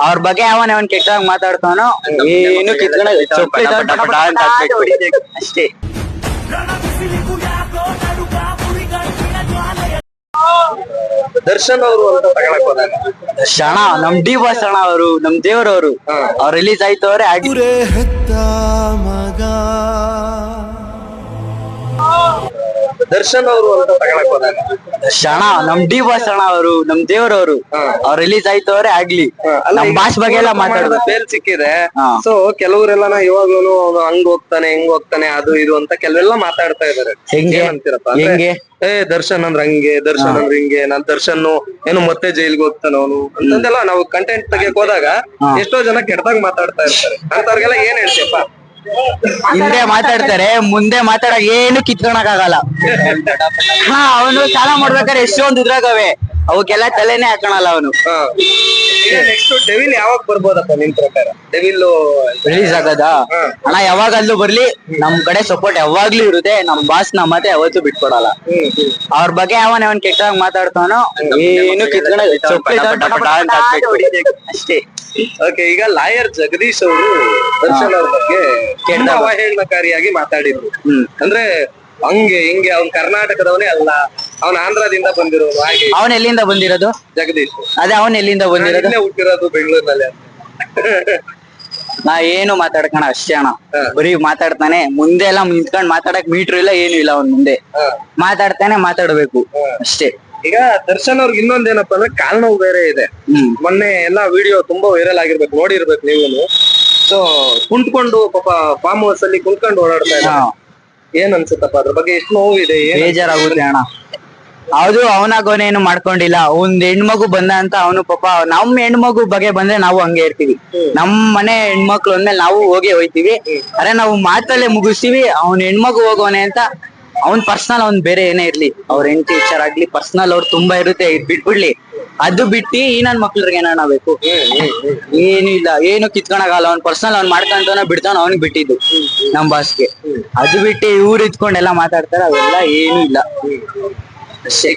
ಅವ್ರ ಬಗ್ಗೆ ಅವನ್ ಅವನ್ ಕೆಟ್ಟದಾಗ ಮಾತಾಡ್ತಾನೋ ಏನು ಕಿತ್ಕೊಂಡ. ಅಷ್ಟೇ. ದರ್ಶನ್ ಅವರು ಅಂತ ತಗೊಳಕ್ ಹೋದಾಗ? ಶಣ ನಮ್ ಡಿ ಬಾಸ್ ಅಣ್ಣ ಅವರು ನಮ್ ದೇವ್ರವ್ರು. ಅವ್ರು ರಿಲೀಸ್ ಆಯ್ತು ಅವ್ರೆ ಆಗಿ ದರ್ಶನ್ ಅವರು ಅಂತ ತಗೊಳಕ್ ಹೋದಾಗ. ಶಣ ನಮ್ ಡಿ ಬಾಸ್ ಅಣ್ಣ ಅವರು ನಮ್ ದೇವ್ರವ್ರು ಅವ್ರು ರಿಲೀಸ್ ಆಯ್ತು ಅವ್ರೆ ಆಗ್ಲಿ. ನಮ್ ಭಾಷ್ ಬಗ್ಗೆ ಎಲ್ಲ ಮಾತಾಡೋದು. ಬೇಲ್ ಸಿಕ್ಕಿದೆ. ಸೊ ಕೆಲವರೆಲ್ಲ ಇವಾಗ್ಲೂ ಅವನು ಹಂಗ್ ಹೋಗ್ತಾನೆ ಹೆಂಗ್ ಹೋಗ್ತಾನೆ ಅದು ಇದು ಅಂತ ಕೆಲವೆಲ್ಲ ಮಾತಾಡ್ತಾ ಇದಾರೆ. ಹೆಂಗೆ? ಅಂತೀರಪ್ಪ ಹೆಂಗೆ? ಏ ದರ್ಶನ್ ಅಂದ್ರೆ ಹಂಗೆ ದರ್ಶನ್ ಅಂದ್ರೆ ಹಿಂಗೆ ನಾನ್ ದರ್ಶನ್ ಏನು ಮತ್ತೆ ಜೈಲ್ಗೆ ಹೋಗ್ತಾನ ಅವನು? ಅಂತಂದೆಲ್ಲ ನಾವು ಕಂಟೆಂಟ್ ತೆಗಿಯಕ್ ಹೋದಾಗ. ಎಷ್ಟೋ ಜನ ಕೆಟ್ಟದಾಗ ಮಾತಾಡ್ತಾ ಇರ್ತಾರೆ. ಅಂತವ್ರಿಗೆಲ್ಲ ಏನ್ ಹೇಳ್ತೀಯಪ್ಪ? ಹಿಂದೆ ಮಾತಾಡ್ತಾರೆ ಮುಂದೆ ಮಾತಾಡಕ್ ಏನು ಕಿತ್ಕೊಳಕ್ ಆಗಲ್ಲ ಹಾ ಅವನು ಸಾಲ ಮಾಡ್ಬೇಕಾದ್ರೆ ಎಷ್ಟೊಂದು ಇದ್ರಾಗವೆ ಅವಕ್ಕೆಲ್ಲ ತಲೆನೇ ಹಾಕೋಣಲ್ಲ ಅವನು. ನೆಕ್ಸ್ಟ್ ಡೆವಿಲ್ ಯಾವಾಗ ಬರ್ಬೋದಪ್ಪ ನಿನ್ ಪ್ರಕಾರ? ಡೆವಿಲ್ ರಿಲೀಸ್ ಆಗದ? ಅಣ್ಣ ಯಾವಾಗಲ್ಲೂ ಬರ್ಲಿ. ನಮ್ ಕಡೆ ಸಪೋರ್ಟ್ ಯಾವಾಗ್ಲೂ ಇರುತ್ತೆ. ನಮ್ ಬಾಸ್ನ ಮತ್ತೆ ಯಾವತ್ತೂ ಬಿಟ್ಕೊಡಲ್ಲ. ಅವ್ರ ಬಗ್ಗೆ ಯಾವನ್ ಅವನ್ ಕೆಟ್ಟ ಮಾತಾಡ್ತಾನೋ ಏನು ಕಿತ್ಕೊಂಡ. ಅಷ್ಟೇ. ಓಕೆ ಈಗ ಲಾಯರ್ ಜಗದೀಶ್ ಅವರು ದರ್ಶನ್ ಅವ್ರ ಬಗ್ಗೆ ತುಂಬಾ ಅವಹೇಳನಕಾರಿಯಾಗಿ ಮಾತಾಡಿದ್ರು. ಹ್ಮ್. ಅಂದ್ರೆ ಹಂಗೆ ಹಿಂಗೆ ಅವ್ನ್ ಕರ್ನಾಟಕದವನೇ ಅಲ್ಲ. ಅವ್ನ್ ಆಂಧ್ರದಿಂದ ಬಂದಿರೋದು ಹಾಗೆ. ಅವನ್ ಎಲ್ಲಿಂದ ಬಂದಿರೋದು? ಜಗದೀಶ್. ಅದೇ ಅವನ್ ಎಲ್ಲಿಂದ ಬಂದಿರೋದು? ಇಲ್ಲೇ ಹುಟ್ಟಿರೋದು ಬೆಂಗಳೂರಿನಲ್ಲಿ ನಾ ಏನು ಮಾತಾಡ್ಕಣ ಅಷ್ಟೇ ಅಣ್ಣ. ಬರೀ ಮಾತಾಡ್ತಾನೆ. ಮುಂದೆ ಎಲ್ಲ ನಿಂತ್ಕೊಂಡ್ ಮಾತಾಡಕ್ ಮೀಟ್ರ್ ಇಲ್ಲ ಏನು ಇಲ್ಲ ಅವ್ನ್ ಮುಂದೆ. ಮಾತಾಡ್ತಾನೆ ಮಾತಾಡ್ಬೇಕು. ಅಷ್ಟೇ. ಈಗ ದರ್ಶನ್ ಅವ್ರಿಗೆ ಇನ್ನೊಂದೇನಪ್ಪ ಅಂದ್ರೆ ಕಾಲ್ ನೋವು ಬೇರೆ ಇದೆ. ಹ್ಮ್. ಮೊನ್ನೆ ಎಲ್ಲಾ ವಿಡಿಯೋ ತುಂಬಾ ವೈರಲ್ ಆಗಿರ್ಬೇಕು ನೋಡಿರ್ಬೇಕು ನೀವು ಸೊ ಕುಂತ್ಕೊಂಡು ಪಾಪ ಫಾರ್ಮ್ ಹೌಸ್ ಅಲ್ಲಿ ಕುಂತ್ಕೊಂಡು ಓಡಾಡ್ತಾ ಇದ್ದ ಇದ್ದಾರೆ ಏನ್ ಅನ್ಸುತ್ತಪ್ಪ ಅದ್ರ ಬಗ್ಗೆ ಎಷ್ಟು ನೋವಿದೆ ಏನ್ ಬೇಜಾರಾಗುತ್ತೆ ಅಣ್ಣ. ಹೌದು ಅವನಾಗೋನೇನು ಮಾಡ್ಕೊಂಡಿಲ್ಲ. ಒಂದ್ ಹೆಣ್ಮಗು ಬಂದ ಅಂತ ಅವನು ಪಾಪ ನಮ್ ಹೆಣ್ಮಗು ಬಗ್ಗೆ ಬಂದ್ರೆ ನಾವು ಹಂಗೆ ಇರ್ತೀವಿ. ನಮ್ ಮನೆ ಹೆಣ್ಮಕ್ಳು ಅಂದ್ಮೇಲೆ ನಾವು ಹೋಗಿ ಹೋಯ್ತಿವಿ. ಅರೆ ನಾವು ಮಾತಲ್ಲೇ ಮುಗಿಸ್ತೀವಿ. ಅವ್ನ್ ಹೆಣ್ಮಗು ಹೋಗೋನೆ ಅಂತ ಅವ್ನ್ ಪರ್ಸನಲ್ ಅವ್ನ್ ಬೇರೆ ಏನೇ ಇರ್ಲಿ. ಅವ್ರ ಹೆಂಡತಿ ವಿಚಾರ ಆಗ್ಲಿ ಪರ್ಸನಲ್ ಅವ್ರು ತುಂಬಾ ಇರುತ್ತೆ. ಇದ್ ಬಿಟ್ಬಿಡ್ಲಿ. ಅದು ಬಿಟ್ಟು ಈ ನನ್ ಮಕ್ಳಿಗೆ ಏನಾನ ಬೇಕು? ಏನು ಇಲ್ಲ. ಏನು ಕಿತ್ಕೊಳಕಲ್ಲ ಅವ್ನ್ ಪರ್ಸನಲ್ ಅವ್ನ್ ಮಾಡ್ಕೊಂತಾನ ಬಿಡ್ತಾನ ಅವ್ನಿಗೆ ಬಿಟ್ಟಿದ್ದು. ನಮ್ ಬಾಸ್ಗೆ ಅದು ಬಿಟ್ಟು ಇವ್ರು ಇದ್ಕೊಂಡೆಲ್ಲ ಮಾತಾಡ್ತಾರ. ಅವೆಲ್ಲ ಏನು ಇಲ್ಲ.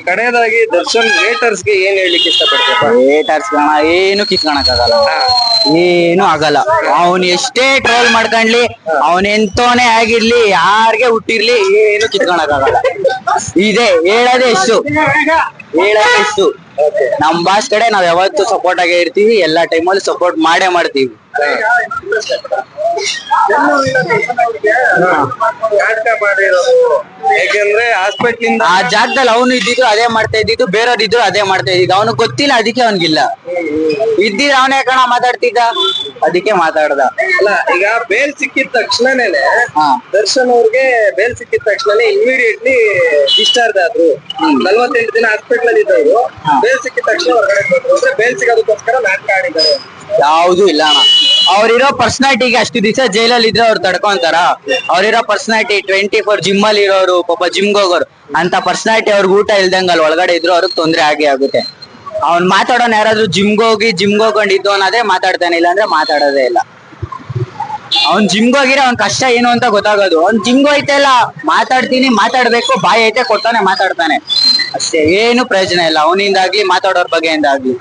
ಕಡೆಯದಾಗಿ ದರ್ಶನ್ ರೇಟರ್ಸ್ಗೆ ಏನ್ ಹೇಳಿಕ್ ಇಷ್ಟಪಡ್ತೇಟರ್ಸ್ ಕಣ ಏನು ಕಿತ್ಕೊಳಕ್ ಆಗಲ್ಲ. ಏನು ಆಗಲ್ಲ. ಅವನ್ ಎಷ್ಟೇ ಟ್ರೋಲ್ ಮಾಡ್ಕೊಂಡ್ಲಿ ಅವನ್ ಎಂತೋನೆ ಆಗಿರ್ಲಿ ಯಾರ್ಗೆ ಹುಟ್ಟಿರ್ಲಿ ಏನು ಕಿತ್ಕೊಳಕ್ ಆಗಲ್ಲ. ಇದೆ ಹೇಳೋದೇ ಎಷ್ಟು. ಹೇಳೋದೇ ಎಷ್ಟು ನಮ್ ಬಾಸ್ ಕಡೆ ನಾವ್ ಯಾವತ್ತೂ ಸಪೋರ್ಟ್ ಆಗೇ ಇರ್ತೀವಿ, ಎಲ್ಲಾ ಟೈಮಲ್ಲಿ ಸಪೋರ್ಟ್ ಮಾಡೇ ಮಾಡ್ತೀವಿ. ಆ ಜಾಗದಲ್ಲಿ ಅವನು ಇದ್ದಿದ್ದು ಅದೇ ಮಾಡ್ತಾ ಇದ್ದಿದ್ದು, ಬೇರೆಯವ್ರು ಇದ್ರು ಅದೇ ಮಾಡ್ತಾ ಇದ್ದಿದ್ದು. ಅವನಿಗೆ ಗೊತ್ತಿಲ್ಲ, ಅದಕ್ಕೆ ಅವನಿಗಿಲ್ಲ. ಇದ್ದಿದ್ರೆ ಅವನೇ ಕಣ ಮಾತಾಡ್ತಿದ್ದ? ಅದಕ್ಕೆ ಮಾತಾಡ್ದ. ಅಲ್ಲ ಈಗ ಬೇಲ್ ಸಿಕ್ಕಿದ ತಕ್ಷಣನೇ ದರ್ಶನ್ ಅವ್ರಿಗೆ ಬೇಲ್ ಸಿಕ್ಕಿದ ತಕ್ಷಣ ಇಮಿಡಿಯೇಟ್ಲಿ ಡಿಸ್ಚಾರ್ಜ್ ಆದ್ರು. ನಲ್ವತ್ತೆಂಟು ದಿನ ಹಾಸ್ಪಿಟಲ್ ಅಲ್ಲಿ ಇದ್ದವರು ಬೇಲ್ ಸಿಕ್ಕಿದ ತಕ್ಷಣ ಹೊರಗಡೆ ಬಂದ್ರು. ಅಂದ್ರೆ ಬೇಲ್ ಸಿಗೋದಕ್ಕೋಸ್ಕರ ನಾಟಕ ಆಡಿದ್ದಾರೆ ಯಾವ್ದು ಇಲ್ಲ ಅಣ್ಣ. ಅವ್ರಿರೋ ಪರ್ಸನಾಲಿಟಿಗೆ ಅಷ್ಟು ದಿವಸ ಜೈಲಲ್ಲಿ ಇದ್ರೆ ಅವ್ರು ತಡ್ಕೊಂತಾರ. ಅವ್ರಿರೋ ಪರ್ಸನಾಲಿಟಿ ಟ್ವೆಂಟಿ ಫೋರ್ ಜಿಮ್ ಅಲ್ಲಿ ಇರೋರು ಪಾಪ ಜಿಮ್ಗೆ ಹೋಗೋರು ಅಂತ ಪರ್ಸನಾಲಿಟಿ ಅವ್ರಿಗೆ ಊಟ ಇಲ್ದಂಗ ಅಲ್ಲಿ ಒಳಗಡೆ ಇದ್ರು ಅವ್ರಿಗೆ ತೊಂದ್ರೆ ಆಗೇ ಆಗುತ್ತೆ. ಅವ್ನ್ ಮಾತಾಡೋನ್ ಯಾರಾದ್ರೂ ಜಿಮ್ಗೆ ಹೋಗಿ ಜಿಮ್ಗೆ ಹೋಗ್ಕೊಂಡಿದ್ದು ಅನ್ನೋದೇ ಮಾತಾಡ್ತಾನೆ ಇಲ್ಲ ಅಂದ್ರೆ ಮಾತಾಡೋದೇ ಇಲ್ಲ. ಅವ್ನ್ ಜಿಮ್ಗೆ ಹೋಗಿರೋ ಅವ್ನ್ ಕಷ್ಟ ಏನು ಅಂತ ಗೊತ್ತಾಗೋದು. ಅವ್ನ್ ಜಿಮ್ಗೆ ಹೋಯ್ತಾ ಇಲ್ಲ, ಮಾತಾಡ್ತೀನಿ, ಮಾತಾಡ್ಬೇಕು, ಬಾಯಿ ಐತೆ, ಕೊಡ್ತಾನೆ, ಮಾತಾಡ್ತಾನೆ. ಅಷ್ಟೇ, ಏನು ಪ್ರಯೋಜನ ಇಲ್ಲ. ಅವನಿಂದಾಗ್ಲಿ, ಮಾತಾಡೋರ್ ಬಗ್ಗೆಯಿಂದ ಆಗ್ಲಿ